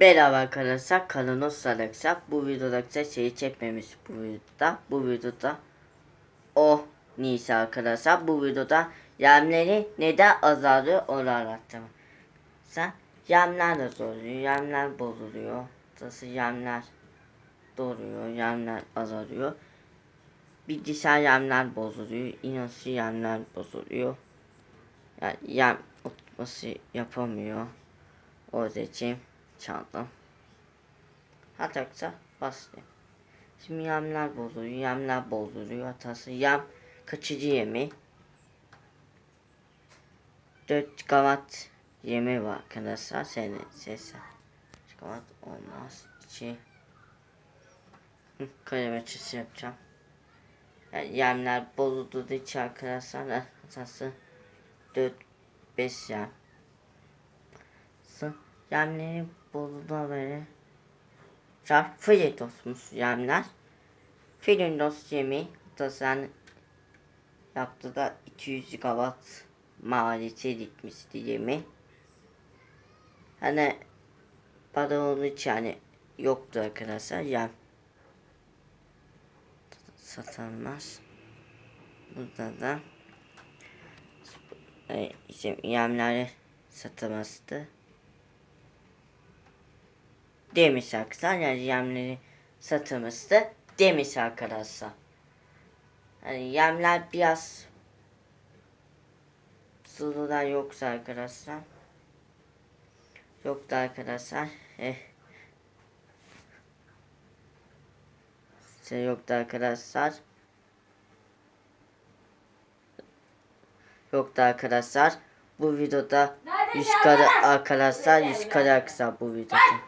Merhaba arkadaşlar kanalı Sarıksak. Bu videoda size şeyi çekmemiş bu videoda. Bu videoda o Nisa arkadaşlar. Bu videoda yemleri neden azalıyor onu anlatacağım. Sen yemler azalıyor, yemler bozuluyor. Nasıl yemler doğruyor, yemler azalıyor. Bilgisayar yemler bozuluyor, inançlı yemler bozuluyor. Yani yem oturması yapamıyor. O için çaldım. Hatta başlayayım. Şimdi yemler bozuluyor, yemler bozuluyor. Hatası yem kaçıcı yemi. 4 gavat yemi var arkadaşlar. Senin sesi. Gavat olmaz. İçi. Hı, Kalem açısı yapacağım. Yani yemler bozulduğu için arkadaşlar hatası 4 5 yem. Yemleri bozulduğuna göre Şarf Filitos yemler. Filindos yemi tasan yaptı da 200 gigawatt maliyeti dikmişti yemi. Hani para olduğu için hani yoktu arkadaşlar yem satılmaz. Burada da e, işte yemleri satılmazdı. Demiş arkadaşlar yani yemleri satılmıştı. Demiş arkadaşlar. Yani yemler biraz sulular yoksa arkadaşlar. Yoktu arkadaşlar. Eh. Şey yoktu arkadaşlar. Yoktu arkadaşlar. Bu videoda 100 kare arkadaşlar 100 kare arkadaşlar bu videoda.